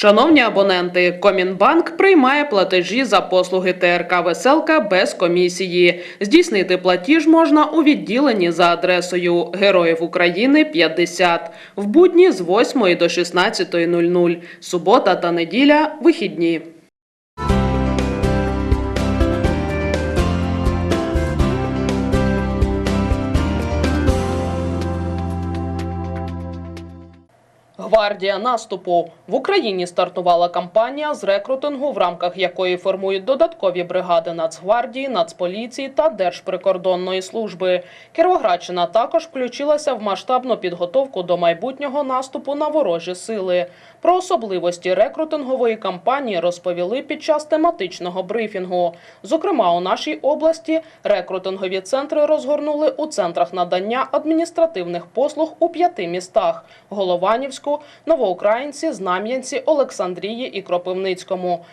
Шановні абоненти, Комінбанк приймає платежі за послуги ТРК Веселка без комісії. Здійснити платіж можна у відділенні за адресою Героїв України 50 в будні з 8 до 16.00, субота та неділя вихідні. Гвардія наступу в Україні стартувала кампанія з рекрутингу, в рамках якої формують додаткові бригади Нацгвардії, Нацполіції та Держприкордонної служби. Кіровоградщина також включилася в масштабну підготовку до майбутнього наступу на ворожі сили. Про особливості рекрутингової кампанії розповіли під час тематичного брифінгу. Зокрема, у нашій області рекрутингові центри розгорнули у центрах надання адміністративних послуг у п'яти містах: Голованівську, Новоукраїнці, Знам'янці, Олександрії і Кропивницькому.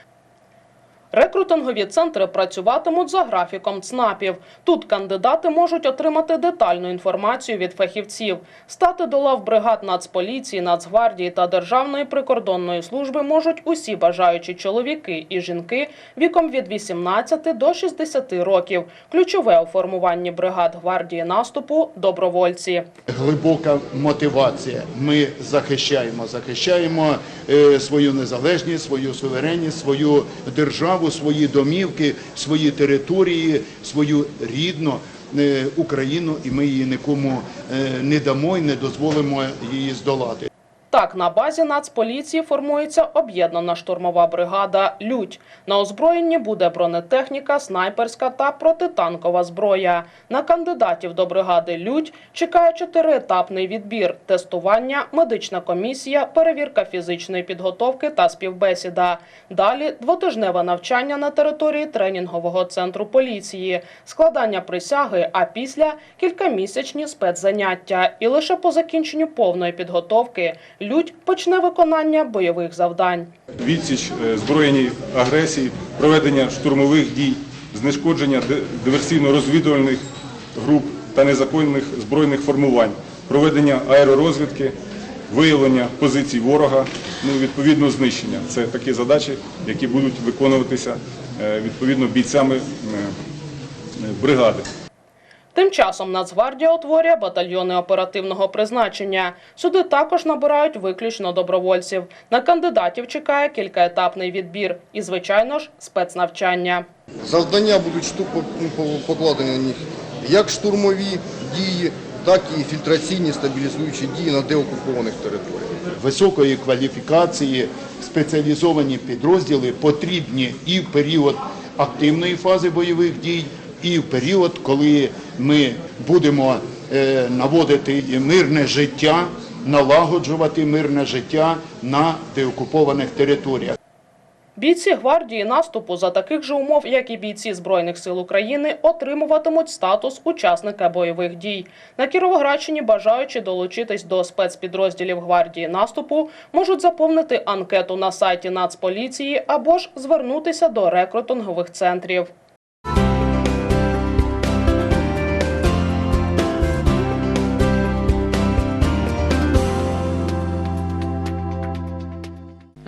Рекрутингові центри працюватимуть за графіком ЦНАПів. Тут кандидати можуть отримати детальну інформацію від фахівців. Стати до лав бригад Нацполіції, Нацгвардії та Державної прикордонної служби можуть усі бажаючі чоловіки і жінки віком від 18 до 60 років. Ключове у формуванні бригад гвардії наступу добровольці. глибока мотивація. Ми захищаємо, захищаємо е, свою незалежність, свою суверенність, свою державу, свої домівки, свої території, свою рідну е, Україну, і ми її нікому е, не дамо і не дозволимо її здолати. Так, на базі Нацполіції формується об'єднана штурмова бригада «Людь». На озброєнні буде бронетехніка, снайперська та протитанкова зброя. На кандидатів до бригади «Людь» чекає чотириетапний відбір – тестування, медична комісія, перевірка фізичної підготовки та співбесіда. Далі двотижневе навчання на території тренінгового центру поліції, складання присяги, а після – кількамісячні спецзаняття. І лише по закінченню повної підготовки «Людь» почне виконання бойових завдань. відсіч е, збройній агресії, проведення штурмових дій, знешкодження диверсійно-розвідувальних груп та незаконних збройних формувань, проведення аеророзвідки, виявлення позицій ворога, ну відповідно знищення. Це такі задачі, які будуть виконуватися е, відповідно бійцями е, бригади. Тим часом Нацгвардія утворює батальйони оперативного призначення. Сюди також набирають виключно добровольців. На кандидатів чекає кількаетапний відбір і, звичайно ж, спецнавчання. Завдання будуть ну, покладені на них як штурмові дії, так і фільтраційні стабілізуючі дії на деокупованих територіях. Високої кваліфікації спеціалізовані підрозділи потрібні і в період активної фази бойових дій, і в період, коли ми будемо е, наводити мирне життя, налагоджувати мирне життя на деокупованих територіях. Бійці гвардії наступу за таких же умов, як і бійці Збройних сил України, отримуватимуть статус учасника бойових дій. На Кіровоградщині бажаючи долучитись до спецпідрозділів гвардії наступу, можуть заповнити анкету на сайті Нацполіції або ж звернутися до рекрутингових центрів.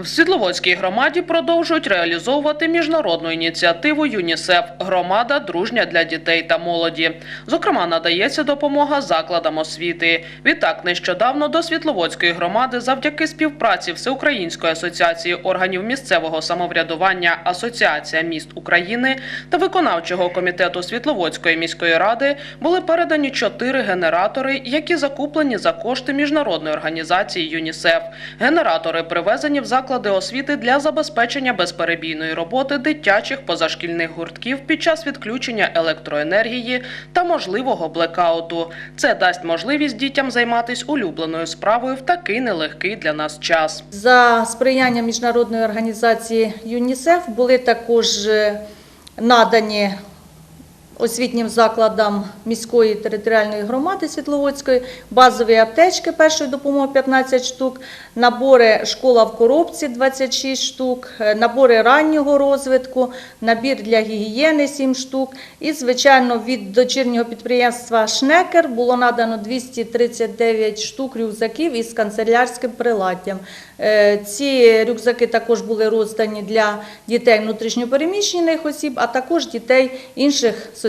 В Світловодській громаді продовжують реалізовувати міжнародну ініціативу ЮНІСЕФ Громада дружня для дітей та молоді. Зокрема, надається допомога закладам освіти. Відтак, нещодавно до Світловодської громади, завдяки співпраці Всеукраїнської асоціації органів місцевого самоврядування Асоціація міст України та виконавчого комітету Світловодської міської ради були передані чотири генератори, які закуплені за кошти міжнародної організації ЮНІСЕФ. Генератори привезені в заклади освіти для забезпечення безперебійної роботи дитячих позашкільних гуртків під час відключення електроенергії та можливого блекауту. Це дасть можливість дітям займатися улюбленою справою в такий нелегкий для нас час. За сприяння міжнародної організації ЮНІСЕФ були також е, надані освітнім закладам міської територіальної громади Світловодської, базові аптечки першої допомоги 15 штук, набори школа в коробці 26 штук, е, набори раннього розвитку, набір для гігієни 7 штук. І, звичайно, від дочірнього підприємства Шнекер було надано 239 штук рюкзаків із канцелярським приладдям. Е, Ці рюкзаки також були роздані для дітей внутрішньопереміщених осіб, а також дітей інших соціальних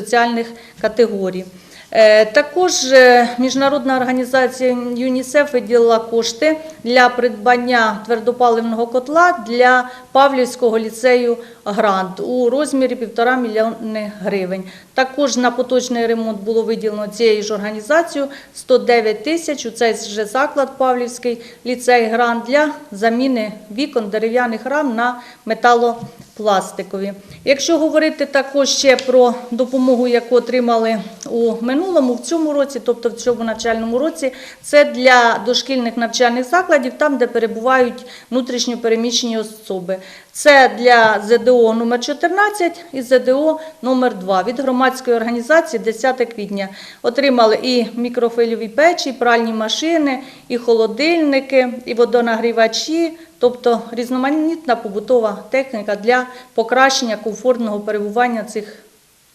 категорій. Е, Також е, міжнародна організація ЮНІСЕФ виділила кошти для придбання твердопаливного котла для Павлівського ліцею грант у розмірі 1,5 мільйони гривень. Також на поточний ремонт було виділено цією ж організацією 109 тисяч. У цей же заклад Павлівський ліцей грант для заміни вікон дерев'яних рам на металопластикові. Якщо говорити також ще про допомогу, яку отримали у минулому, в цьому році, тобто в цьому навчальному році, це для дошкільних навчальних закладів, там, де перебувають внутрішньо переміщені особи. Це для ЗДО номер 14 і ЗДО номер 2 від громадської організації 10 квітня. Отримали і мікрофильові печі, і пральні машини, і холодильники, і водонагрівачі, тобто різноманітна побутова техніка для покращення комфортного перебування цих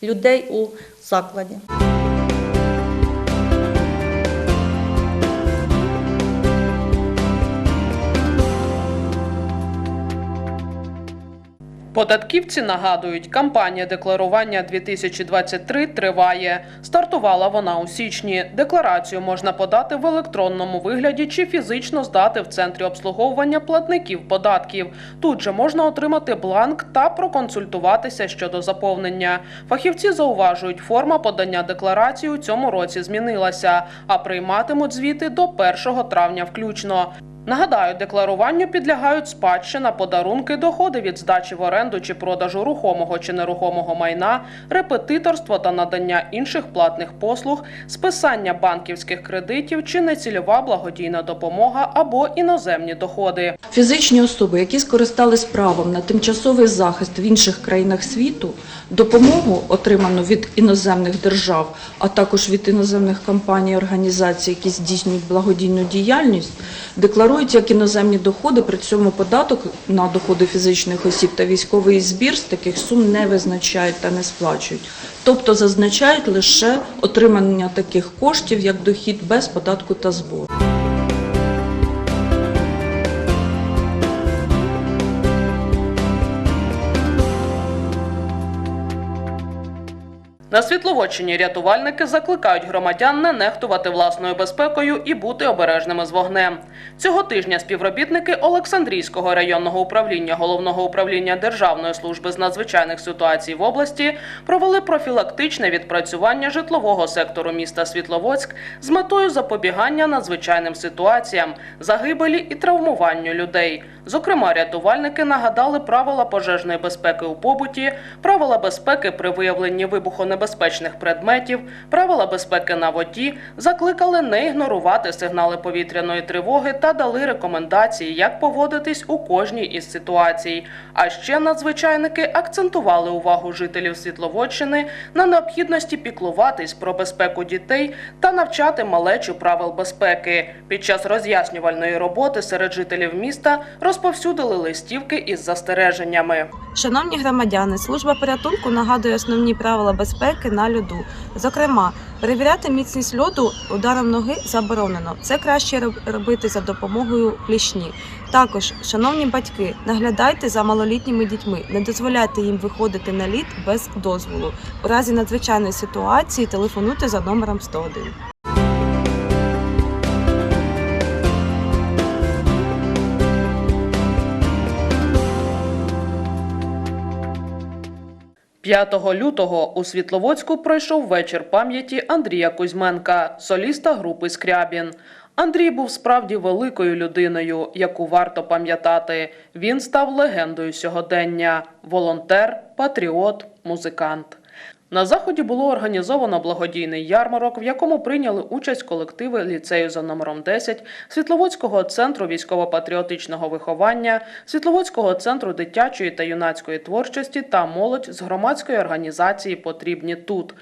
людей у закладі. Податківці нагадують, кампанія декларування 2023 триває. Стартувала вона у січні. Декларацію можна подати в електронному вигляді чи фізично здати в центрі обслуговування платників податків. Тут же можна отримати бланк та проконсультуватися щодо заповнення. Фахівці зауважують, форма подання декларації у цьому році змінилася, а прийматимуть звіти до 1 травня включно. Нагадаю, декларуванню підлягають спадщина, подарунки, доходи від здачі в оренду чи продажу рухомого чи нерухомого майна, репетиторство та надання інших платних послуг, списання банківських кредитів чи нецільова благодійна допомога або іноземні доходи. Фізичні особи, які скористались правом на тимчасовий захист в інших країнах світу, допомогу, отриману від іноземних держав, а також від іноземних компаній і організацій, які здійснюють благодійну діяльність, декларують як іноземні доходи, при цьому податок на доходи фізичних осіб та військовий збір з таких сум не визначають та не сплачують. Тобто зазначають лише отримання таких коштів як дохід без податку та збору. На Світловодщині рятувальники закликають громадян не нехтувати власною безпекою і бути обережними з вогнем. Цього тижня співробітники Олександрійського районного управління головного управління Державної служби з надзвичайних ситуацій в області провели профілактичне відпрацювання житлового сектору міста Світловодськ з метою запобігання надзвичайним ситуаціям, загибелі і травмуванню людей. Зокрема, рятувальники нагадали правила пожежної безпеки у побуті, правила безпеки при виявленні вибухонебезпечних предметів, правила безпеки на воді, закликали не ігнорувати сигнали повітряної тривоги та дали рекомендації, як поводитись у кожній із ситуацій. А ще надзвичайники акцентували увагу жителів Світловодщини на необхідності піклуватись про безпеку дітей та навчати малечу правил безпеки. Під час роз'яснювальної роботи серед жителів міста розповсюдили листівки із застереженнями. Шановні громадяни, служба порятунку нагадує основні правила безпеки на льоду. Зокрема, перевіряти міцність льоду ударом ноги заборонено. Це краще робити за допомогою клішні. Також, шановні батьки, наглядайте за малолітніми дітьми, не дозволяйте їм виходити на лід без дозволу. У разі надзвичайної ситуації телефонуйте за номером 101. – 5 лютого у Світловодську пройшов вечір пам'яті Андрія Кузьменка, соліста групи Скрябін. Андрій був справді великою людиною, яку варто пам'ятати. Він став легендою сьогодення: волонтер, патріот, музикант. На заході було організовано благодійний ярмарок, в якому прийняли участь колективи ліцею за номером 10, Світловодського центру військово-патріотичного виховання, Світловодського центру дитячої та юнацької творчості та молодь з громадської організації Потрібні тут.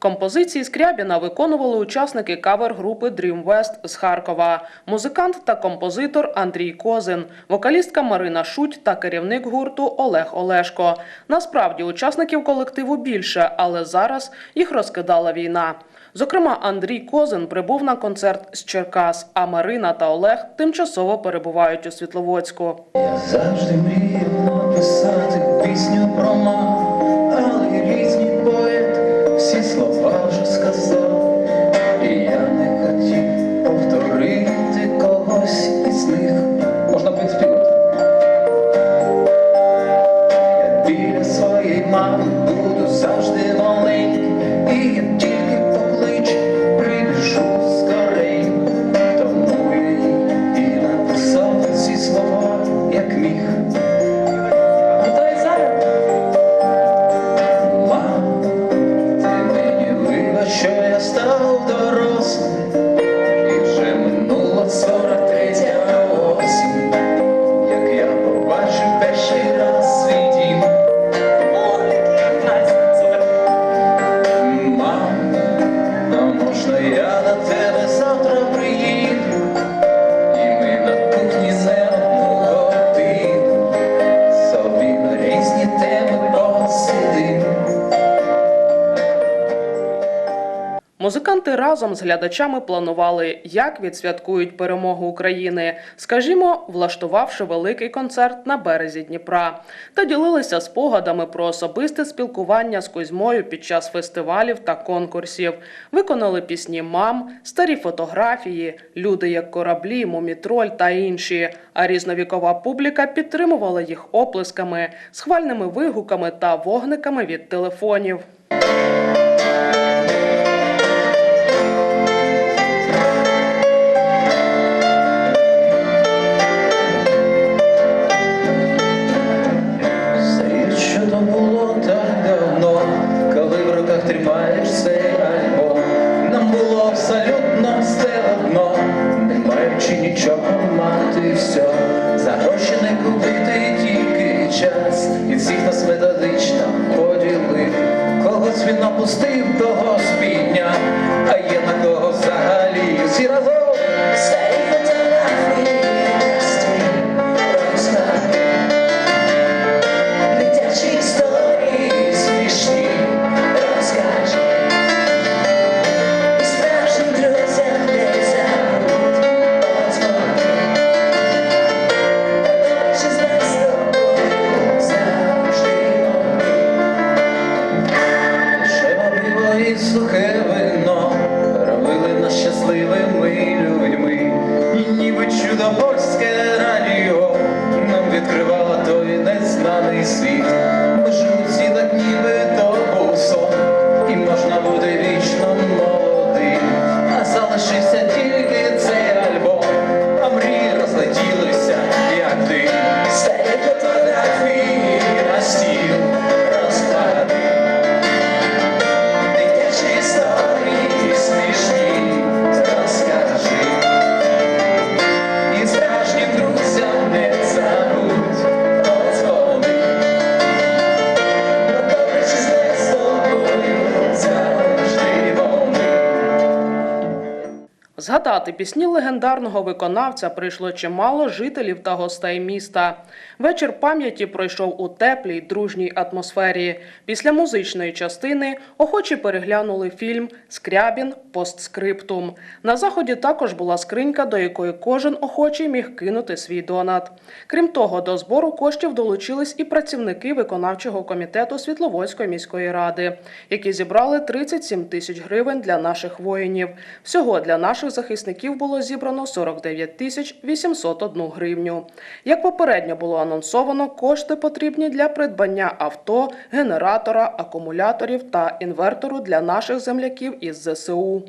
Композиції Скрябіна виконували учасники кавер-групи Dream West з Харкова, музикант та композитор Андрій Козин, вокалістка Марина Шуть та керівник гурту Олег Олешко. Насправді учасників колективу більше, але зараз їх розкидала війна. Зокрема, Андрій Козин прибув на концерт з Черкас, а Марина та Олег тимчасово перебувають у Світловодську. Я завжди мріяв написати пісню про маму, разом з глядачами планували, як відсвяткують перемогу України, скажімо, влаштувавши великий концерт на березі Дніпра, та ділилися спогадами про особисте спілкування з Кузьмою під час фестивалів та конкурсів. Виконали пісні мам, старі фотографії, люди як кораблі, мумітроль та інші. А різновікова публіка підтримувала їх оплесками, схвальними вигуками та вогниками від телефонів. Методично поділив. Когось він опустив, того спіння, а є на кого взагалі всі разом. Нам пісні легендарного виконавця прийшло чимало жителів та гостей міста. Вечір пам'яті пройшов у теплій, дружній атмосфері. Після музичної частини охочі переглянули фільм Скрябін постскриптум. На заході також була скринька, до якої кожен охочий міг кинути свій донат. Крім того, до збору коштів долучились і працівники виконавчого комітету Світловодської міської ради, які зібрали 37 тисяч гривень для наших воїнів. Всього для наших захисників було зібрано 49 тисяч 801 гривню. Як попередньо було анонсовано, кошти потрібні для придбання авто, генератора, акумуляторів та інвертору для наших земляків із ЗСУ.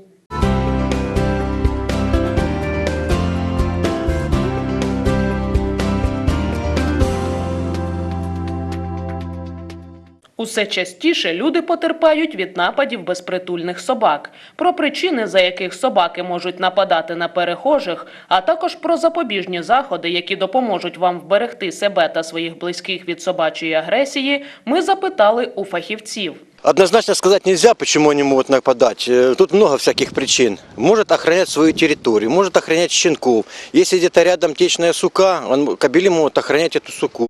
Усе частіше люди потерпають від нападів безпритульних собак. Про причини, за яких собаки можуть нападати на перехожих, а також про запобіжні заходи, які допоможуть вам вберегти себе та своїх близьких від собачої агресії, ми запитали у фахівців. Однозначно сказать нельзя, почему они могут нападать. Э, Тут много всяких причин. Может охранять свою территорию, может охранять щенков. Если где-то рядом течная сука, он, кобели могут охранять эту суку.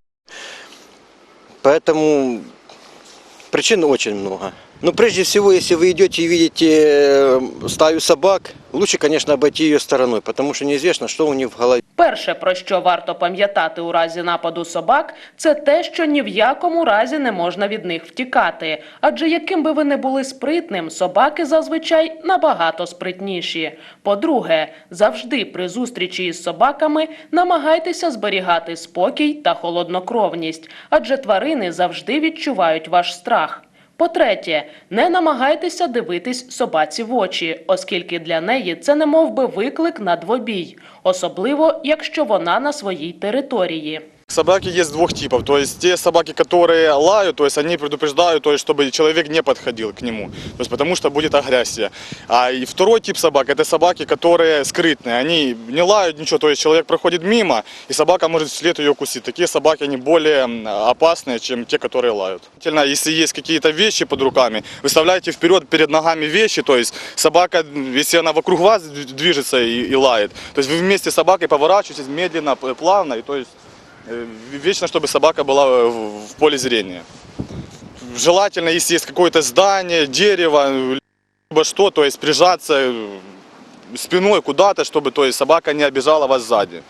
Поэтому причин очень много. Но прежде всего, если вы идете и видите э, стаю собак, лучше, конечно, обойти ее стороной, потому что неизвестно, что у них в голове. Перше, про що варто пам'ятати у разі нападу собак, це те, що ні в якому разі не можна від них втікати. Адже яким би ви не були спритним, собаки зазвичай набагато спритніші. По-друге, завжди при зустрічі із собаками намагайтеся зберігати спокій та холоднокровність, адже тварини завжди відчувають ваш страх. По-третє, не намагайтеся дивитись собаці в очі, оскільки для неї це не мов би виклик на двобій, особливо якщо вона на своїй території. Собаки есть двух типов. То есть те собаки, которые лают, то есть они предупреждают, то есть чтобы человек не подходил к нему. То есть потому что будет агрессия. А и второй тип собак это собаки, которые скрытные. Они не лают ничего, то есть человек проходит мимо, и собака может вслед ее укусить. Такие собаки, они более опасные, чем те, которые лают. Если есть какие-то вещи под руками, выставляйте вперед перед ногами вещи, то есть собака, если она вокруг вас движется и, и лает, то есть вы вместе с собакой поворачиваетесь медленно, плавно, и то есть Вечно, чтобы собака была э, в в поле зрения. Желательно, если есть какое-то здание, дерево, либо что, то есть прижаться э, спиной куда-то, чтобы то есть, собака не обижала вас сзади.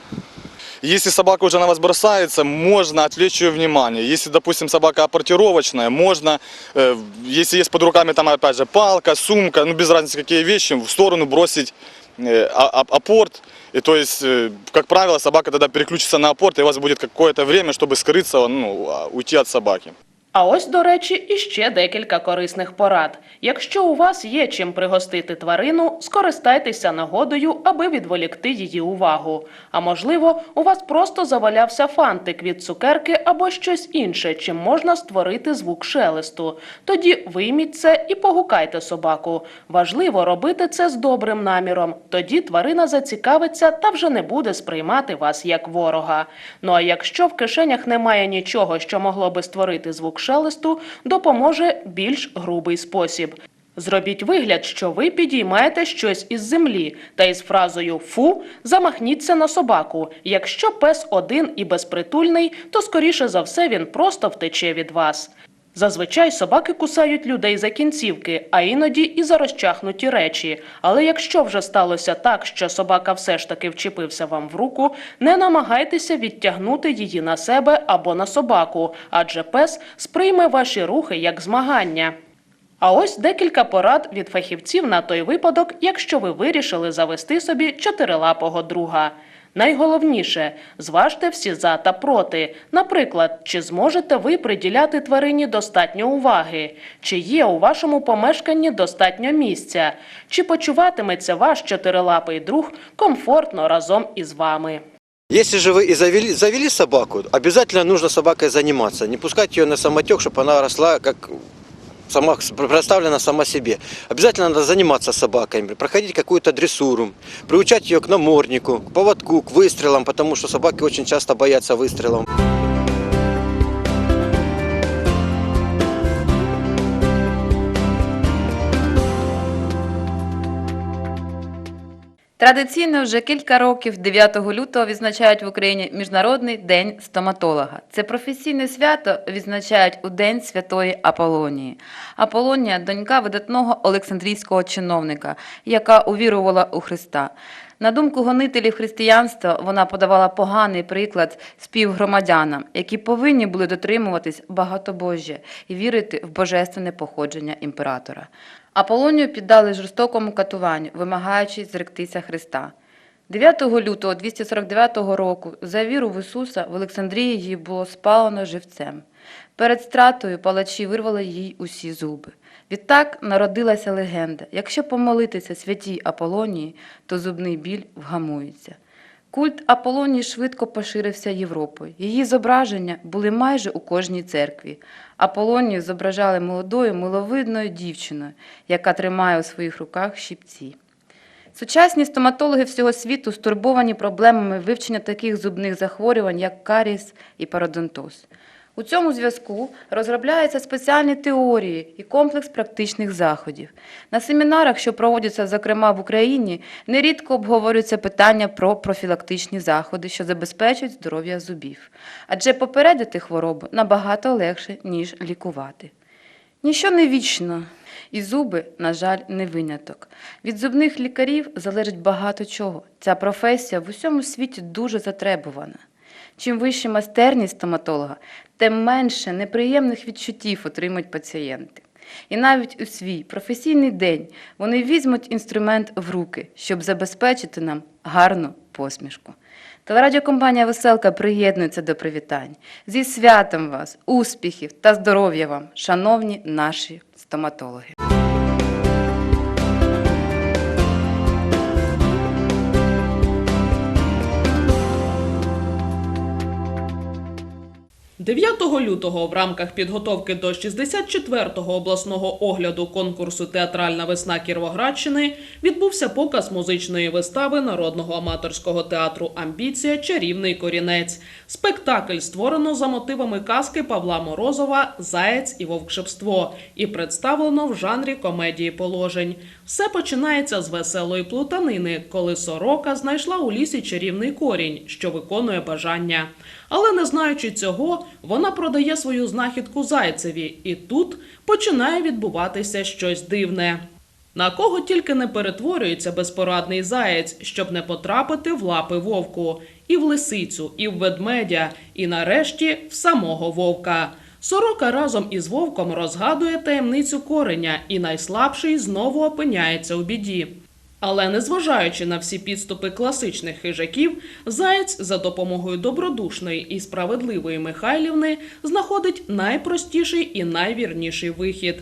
Если собака уже на вас бросается, можно отвлечь ее внимание. Если, допустим, собака апортировочная, можно, э, если есть под руками там опять же палка, сумка, ну без разницы какие вещи, в сторону бросить э, а- а- апорт. И то есть, э, как правило, собака тогда переключится на апорт, и у вас будет какое-то время, чтобы скрыться, ну, а, уйти от собаки. А ось, до речі, іще декілька корисних порад. Якщо у вас є чим пригостити тварину, скористайтеся нагодою, аби відволікти її увагу. А можливо, у вас просто завалявся фантик від цукерки або щось інше, чим можна створити звук шелесту. Тоді вийміть це і погукайте собаку. Важливо робити це з добрим наміром. Тоді тварина зацікавиться та вже не буде сприймати вас як ворога. Ну а якщо в кишенях немає нічого, що могло би створити звук шелесту, допоможе більш грубий спосіб. Зробіть вигляд, що ви підіймаєте щось із землі, та із фразою Фу замахніться на собаку. Якщо пес один і безпритульний, то скоріше за все він просто втече від вас. Зазвичай собаки кусають людей за кінцівки, а іноді і за розчахнуті речі. Але якщо вже сталося так, що собака все ж таки вчепився вам в руку, не намагайтеся відтягнути її на себе або на собаку, адже пес сприйме ваші рухи як змагання. А ось декілька порад від фахівців на той випадок, якщо ви вирішили завести собі чотирилапого друга. Найголовніше зважте всі за та проти. Наприклад, чи зможете ви приділяти тварині достатньо уваги, чи є у вашому помешканні достатньо місця, чи почуватиметься ваш чотирилапий друг комфортно разом із вами. Если же вы и завели, завели собаку, обязательно нужно собакой заниматься. Не пускать ее на самотек, чтобы она росла как сама, предоставлена сама себе. Обязательно надо заниматься собаками, проходить какую-то дрессуру, приучать ее к наморднику, к поводку, к выстрелам, потому что собаки очень часто боятся выстрелов. Традиційно вже кілька років 9 лютого відзначають в Україні Міжнародний день стоматолога. Це професійне свято відзначають у День Святої Аполонії. Аполонія донька видатного Олександрійського чиновника, яка увірувала у Христа. На думку гонителів християнства, вона подавала поганий приклад співгромадянам, які повинні були дотримуватись багатобожжя і вірити в божественне походження імператора. Аполонію піддали жорстокому катуванню, вимагаючи зректися Христа. 9 лютого 249 року за віру в Ісуса в Олександрії її було спалено живцем. Перед стратою палачі вирвали їй усі зуби. Відтак народилася легенда: якщо помолитися святій Аполонії, то зубний біль вгамується. Культ Аполлонії швидко поширився Європою. Її зображення були майже у кожній церкві. Аполлонію зображали молодою, миловидною дівчиною, яка тримає у своїх руках щипці. Сучасні стоматологи всього світу стурбовані проблемами вивчення таких зубних захворювань, як каріс і пародонтоз. У цьому зв'язку розробляються спеціальні теорії і комплекс практичних заходів. На семінарах, що проводяться, зокрема в Україні, нерідко обговорюються питання про профілактичні заходи, що забезпечують здоров'я зубів. Адже попередити хворобу набагато легше, ніж лікувати. Ніщо не вічно, і зуби, на жаль, не виняток. Від зубних лікарів залежить багато чого. Ця професія в усьому світі дуже затребувана. Чим вища майстерність стоматолога, тим менше неприємних відчуттів отримують пацієнти. І навіть у свій професійний день вони візьмуть інструмент в руки, щоб забезпечити нам гарну посмішку. Телерадіокомпанія Веселка приєднується до привітань. Зі святом вас, успіхів та здоров'я вам, шановні наші стоматологи. – 9 лютого в рамках підготовки до 64-го обласного огляду конкурсу Театральна весна Кіровоградщини відбувся показ музичної вистави народного аматорського театру Амбіція Чарівний корінець. Спектакль створено за мотивами казки Павла Морозова Заєць і вовкшепство і представлено в жанрі комедії положень. Все починається з веселої плутанини, коли сорока знайшла у лісі чарівний корінь, що виконує бажання. Але не знаючи цього, вона продає свою знахідку зайцеві, і тут починає відбуватися щось дивне. На кого тільки не перетворюється безпорадний заєць, щоб не потрапити в лапи вовку, і в лисицю, і в ведмедя, і нарешті в самого вовка. Сорока разом із вовком розгадує таємницю кореня, і найслабший знову опиняється у біді. Але незважаючи на всі підступи класичних хижаків, заєць за допомогою добродушної і справедливої Михайлівни знаходить найпростіший і найвірніший вихід.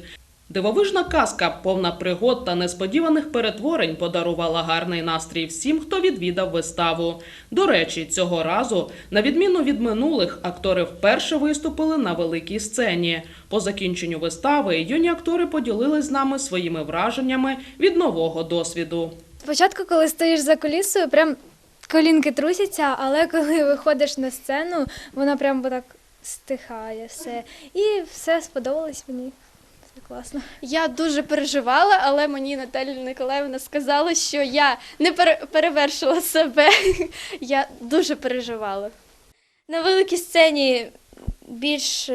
Дивовижна казка, повна пригод та несподіваних перетворень, подарувала гарний настрій всім, хто відвідав виставу. До речі, цього разу, на відміну від минулих, актори вперше виступили на великій сцені. По закінченню вистави юні актори поділились з нами своїми враженнями від нового досвіду. Спочатку, коли стоїш за кулісою, прям колінки трусяться, але коли виходиш на сцену, воно прям так стихає все. І все сподобалось мені. Класно. Я дуже переживала, але мені Наталія Николаївна сказала, що я не пере- перевершила себе. Я дуже переживала. На великій сцені більш,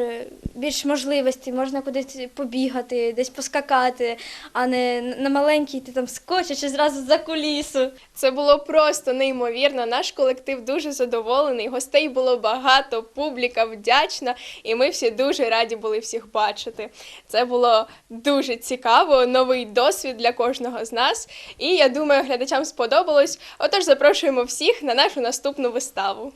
більш можливостей, можна кудись побігати, десь поскакати, а не на маленькій ти там скочиш і зразу за кулісу. Це було просто неймовірно. Наш колектив дуже задоволений. Гостей було багато, публіка вдячна, і ми всі дуже раді були всіх бачити. Це було дуже цікаво, новий досвід для кожного з нас. І я думаю, глядачам сподобалось. Отож, запрошуємо всіх на нашу наступну виставу.